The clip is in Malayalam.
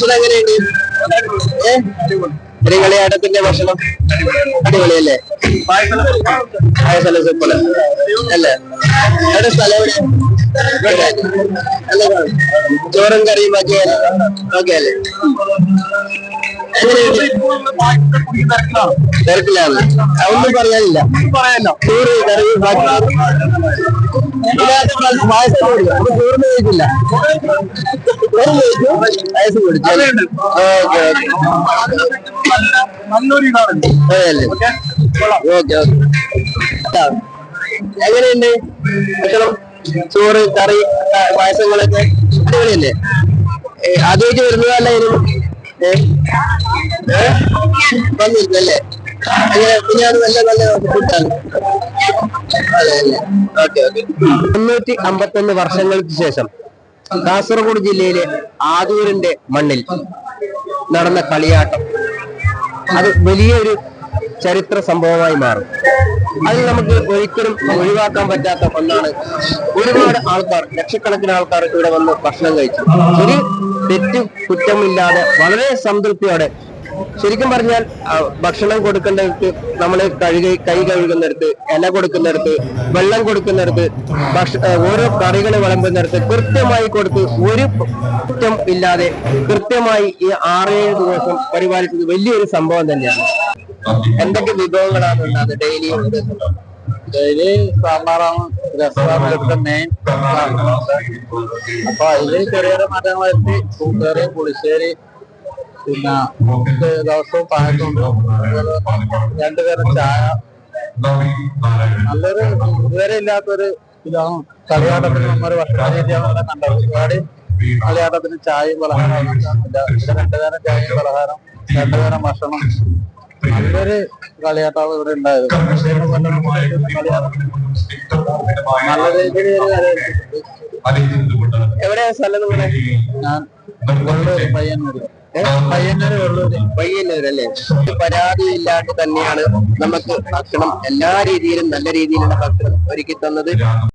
ഭക്ഷണം എങ്ങനെയുണ്ട്? ഏഹ് കളിയാട്ടത്തിന്റെ ഭക്ഷണം അടിപൊളിയല്ലേ? പായസം അല്ലേ? എവിടെ? സ്ഥലം ചോറും കറിയും ഒക്കെ ഓക്കെ അല്ലേ തിരക്കിലാണ്. ഒന്നും പറയാനില്ല. ചോറ് കറി പായസം അപ്പൊ ചോറിന് കഴിക്കില്ല. ചോറ് കഴിച്ചു പായസം കുടിച്ചു ഓക്കെ നല്ലൊരു ഇതാണ്. Okay okay okay. എങ്ങനെയുണ്ട്? ഭക്ഷണം? ചോറ് കറി പായസങ്ങളൊക്കെ? അടിപൊളിയല്ലേ? ആദ്യമായിട്ട് വരുന്നതല്ല മുന്നൂറ്റി അമ്പത്തൊന്ന് വർഷങ്ങൾക്ക് ശേഷം കാസർഗോഡ് ജില്ലയിലെ ആദൂരിന്റെ മണ്ണിൽ നടന്ന കളിയാട്ടം. അത് വലിയൊരു ചരിത്ര സംഭവമായി മാറും. അതിൽ നമുക്ക് ഒരിക്കലും ഒഴിവാക്കാൻ പറ്റാത്ത ഒന്നാണ് ഒരുപാട് ആൾക്കാർ ലക്ഷക്കണക്കിന് ആൾക്കാർ ഇവിടെ വന്ന് ഭക്ഷണം കഴിച്ചു. ഒരു തെറ്റു കുറ്റമില്ലാതെ വളരെ സംതൃപ്തിയോടെ ശരിക്കും പറഞ്ഞാൽ ഭക്ഷണം കൊടുക്കേണ്ടടുത്ത് നമ്മൾ കഴുകി കൈ കഴുകുന്നിടത്ത് ഇല കൊടുക്കുന്നിടത്ത് വെള്ളം കൊടുക്കുന്നിടത്ത് ഭക്ഷ ഓരോ കറികൾ വിളമ്പുന്നിടത്ത് കൃത്യമായി കൊടുത്ത് ഒരു കുറ്റം ഇല്ലാതെ കൃത്യമായി ഈ ആറേഴ് ദിവസം പരിപാലിച്ചത് വലിയൊരു സംഭവം തന്നെയാണ്. എന്തൊക്കെ വിഭവങ്ങളാണ് ഉണ്ടാകുന്നത് ഡെയിലി ഡെയിലി സാമ്പാറാണ് രസമാണ് അപ്പൊ അതിൽ ചെറിയ ചെറിയ മാറ്റങ്ങൾ വരുത്തി കൂട്ടുകറി പുളിശ്ശേരി പിന്നെ ദിവസവും പായസം രണ്ടുപേരും ചായ. നല്ലൊരു ഇതുവരെ ഇല്ലാത്തൊരു ഇതാണ്. കളിയാട്ടത്തിന് നമ്മൊരു ഭക്ഷണ രീതിയാണ് കണ്ടത്. ഒരുപാട് കളിയാട്ടത്തിന് ചായയും പലഹാരവും രണ്ടുപേരും ചായയും പലഹാരം രണ്ടുതരം ഭക്ഷണം. നല്ലൊരു കളിയാട്ടാണ് ഇവിടെ ഉണ്ടായത്. നല്ല രീതിയിൽ. എവിടെയാ സ്ഥലം നിങ്ങളെ? ഞാൻ വെള്ളൂര് പയ്യന്നൂര്. പയ്യന്നൂര് വെള്ളൂര്. പയ്യന്നൂരല്ലേ ഒരു പരാതിയില്ലാണ്ട് തന്നെയാണ് നമുക്ക് ഭക്ഷണം എല്ലാ രീതിയിലും നല്ല രീതിയിലുള്ള ഭക്ഷണം ഒരുക്കി തന്നത്.